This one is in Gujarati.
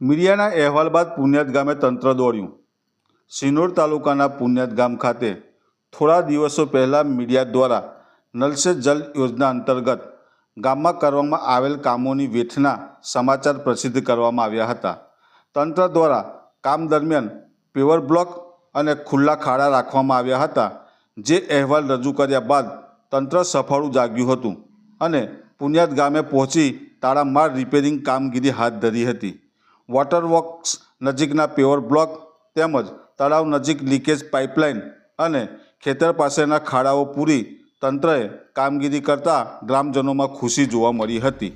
મીડિયાના અહેવાલ બાદ પુણ્યાત ગામે તંત્ર દોડ્યું. સિનોર તાલુકાના પુણ્યાત ગામ ખાતે થોડા દિવસો પહેલાં મીડિયા દ્વારા નલ જલ યોજના અંતર્ગત ગામમાં કરવામાં આવેલ કામોની વેઠના સમાચાર પ્રસિદ્ધ કરવામાં આવ્યા હતા. તંત્ર દ્વારા કામ દરમિયાન પેવર બ્લોક અને ખુલ્લા ખાડા રાખવામાં આવ્યા હતા, જે અહેવાલ રજૂ કર્યા બાદ તંત્ર સફાળું જાગ્યું હતું અને પુણ્યાત ગામે પહોંચી તાળામાર રિપેરિંગ કામગીરી હાથ ધરી હતી. વોટર વર્ક્સ નજીકના પ્યોર બ્લોક તેમજ તળાવ નજીક લીકેજ પાઇપલાઇન અને ખેતર પાસેના ખાડાઓ પૂરી તંત્રએ કામગીરી કરતા ગ્રામજનોમાં ખુશી જોવા મળી હતી.